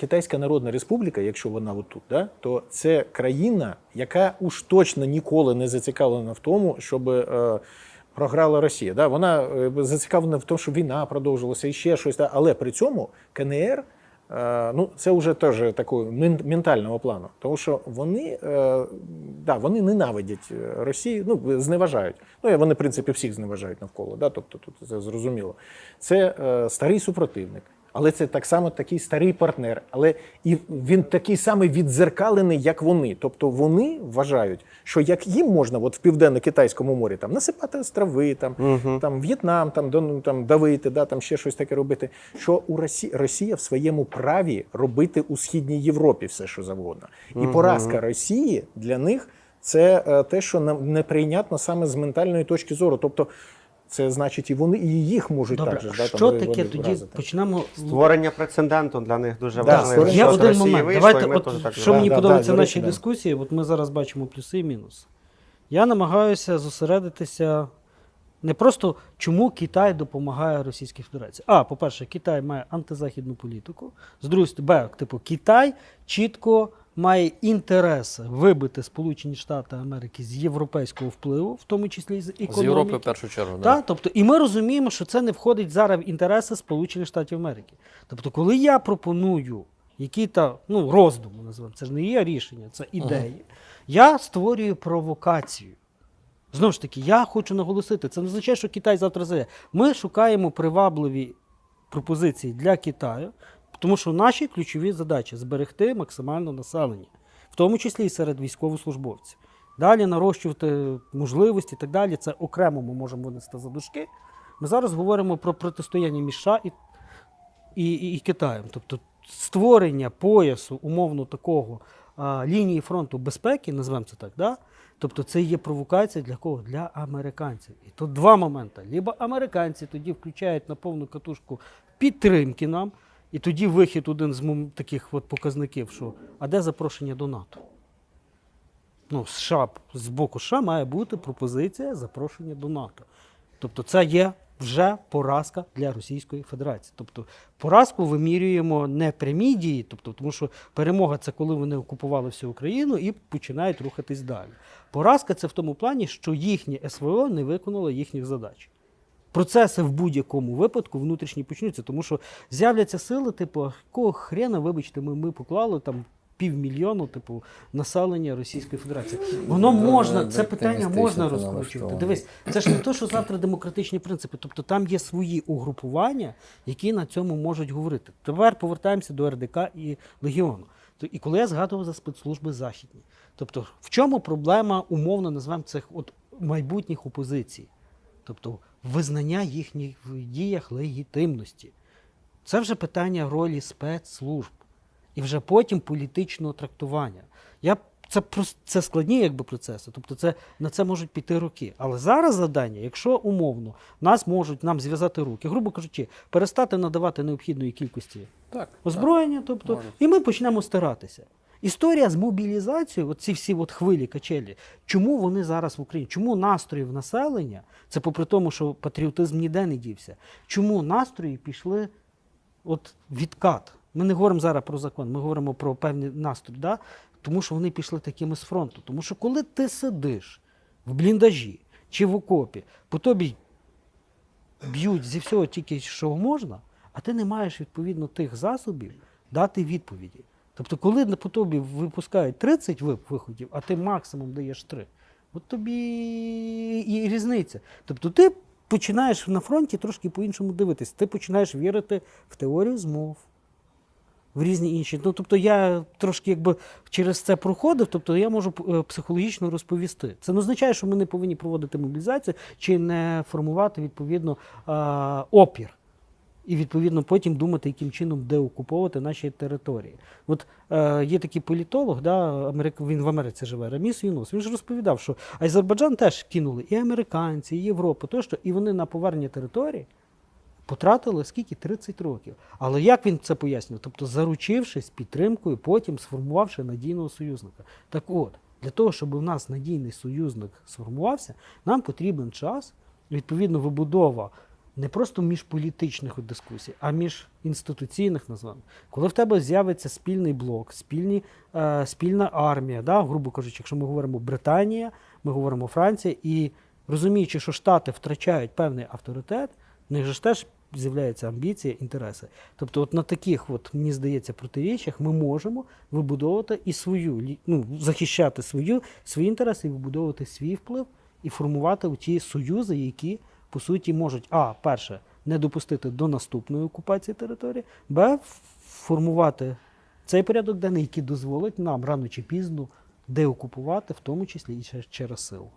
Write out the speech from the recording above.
Китайська Народна Республіка, якщо вона отут, да, то це країна, яка уж точно ніколи не зацікавлена в тому, щоб е, програла Росія. Да? Вона е, зацікавлена в тому, щоб війна продовжилася і ще щось. Да? Але при цьому КНР. е, Ну, це вже теж такого ментального плану, тому що вони, е, да, вони ненавидять Росію, ну зневажають. Ну вони, в принципі, всіх зневажають навколо. Да? Тобто тут це зрозуміло. Це старий супротивник, але це так само такий старий партнер. Але і він такий самий віддзеркалений, як вони. Тобто вони вважають, що як їм можна, от в південно-китайському морі там насипати острови, там, там В'єтнам, там, ну, там давити, да, там ще щось таке робити. Що у Росії Росія в своєму праві робити у східній Європі все, що завгодно. І поразка Росії для них це е, те, що неприйнятно саме з ментальної точки зору. Тобто. Це значить, і вони і їх можуть Добре, так же, да, там, що вони таке тоді вразити. почнемо. Створення прецеденту для них дуже Да, важливо. Є Що один Росії момент. вийшло, Давайте, ми от, теж так що мені Да, да, подобається до в нашій да. дискусії, от ми зараз бачимо плюси і мінуси. Я намагаюся зосередитися не просто чому Китай допомагає Російській Федерації. А, по-перше, Китай має антизахідну політику. З другої сторони, Б, типу, Китай чітко має інтереси вибити Сполучені Штати Америки з європейського впливу, в тому числі з економіки. З Європи в першу чергу. Да. Так, тобто, і ми розуміємо, що це не входить зараз в інтереси Сполучених Штатів Америки. Тобто, коли я пропоную які-то ну, роздуми, називаємо, це ж не є рішення, це ідеї, я створюю провокацію. Знову ж таки, я хочу наголосити, це не означає, що Китай завтра зайде. Ми шукаємо привабливі пропозиції для Китаю, тому що наші ключові задачі зберегти максимально населення, в тому числі і серед військовослужбовців. Далі нарощувати можливості і так далі. Це окремо ми можемо винести за дужки. Ми зараз говоримо про протистояння між США і, і, і, і Китаєм. Тобто створення поясу, умовно такого а, лінії фронту безпеки, назвемо це так, да? тобто це є провокація для кого? Для американців. І тут два моменти. Либо американці тоді включають на повну катушку підтримки нам, і тоді вихід один з таких от показників, що а де запрошення до НАТО? Ну, США з боку США має бути пропозиція запрошення до НАТО. Тобто, це є вже поразка для Російської Федерації. Тобто, поразку вимірюємо не прямі дії, тобто, тому що перемога це коли вони окупували всю Україну і починають рухатись далі. Поразка це в тому плані, що їхнє СВО не виконало їхніх задач. Процеси в будь-якому випадку внутрішні почнуться, тому що з'являться сили, типу, «А якого хрена, вибачте, ми, ми поклали там півмільйону, типу, населення Російської Федерації. Воно можна, це питання можна розкручувати. Дивись, це ж не то, що завтра демократичні принципи. Тобто там є свої угрупування, які на цьому можуть говорити. Тепер повертаємося до РДК і Легіону. І коли я згадував за спецслужби західні, тобто в чому проблема, умовно назвемо цих от майбутніх опозицій? Тобто визнання їхніх в діях легітимності. Це вже питання ролі спецслужб і вже потім політичного трактування. Я, це, це складні якби, процеси, тобто це, на це можуть піти роки. Але зараз завдання, якщо умовно нас можуть нам зв'язати руки, грубо кажучи, перестати надавати необхідної кількості Так, озброєння, тобто, Можуть. і ми почнемо стиратися. Історія з мобілізацією, ці всі от хвилі качелі, чому вони зараз в Україні? Чому настрої в населення? Це попри тому, що патріотизм ніде не дівся. Чому настрої пішли от відкат? Ми не говоримо зараз про закон, ми говоримо про певні настрої, да? тому що вони пішли такими з фронту. Тому що коли ти сидиш в бліндажі чи в окопі, по тобі б'ють зі всього тільки що можна, а ти не маєш відповідно тих засобів дати відповіді. Тобто, коли по тобі випускають 30 виходів, а ти максимум даєш 3, от тобі і різниця. Тобто ти починаєш на фронті трошки по-іншому дивитись. Ти починаєш вірити в теорію змов. В різні інші. Ну, тобто я трошки якби через це проходив, тобто я можу е, психологічно розповісти. Це не означає, що ми не повинні проводити мобілізацію чи не формувати відповідно опір. І відповідно потім думати, яким чином деокуповувати наші території. От е, є такий політолог, да, Америк... він в Америці живе, Раміс Юнус. Він ж розповідав, що Азербайджан теж кинули і американці, і Європа, тощо, і вони на повернення території потратили скільки? 30 років. Але як він це пояснює? Тобто, заручившись підтримкою, потім сформувавши надійного союзника. Так от, для того, щоб у нас надійний союзник сформувався, нам потрібен час, відповідно, вибудова не просто міжполітичних от дискусій, а між інституційних названо. Коли в тебе з'явиться спільний блок, спільні, е, спільна армія, да, грубо кажучи, якщо ми говоримо Британія, ми говоримо Франція, і розуміючи, що Штати втрачають певний авторитет, в них же ж теж з'являються амбіції, інтереси. Тобто, от на таких, от, мені здається, протиріччях ми можемо вибудовувати і свою, ну, захищати свою, свої інтереси і вибудовувати свій вплив і формувати ті союзи, які по суті можуть, а, перше, не допустити до наступної окупації території, б, формувати цей порядок денний, який дозволить нам рано чи пізно деокупувати, в тому числі і через- силу.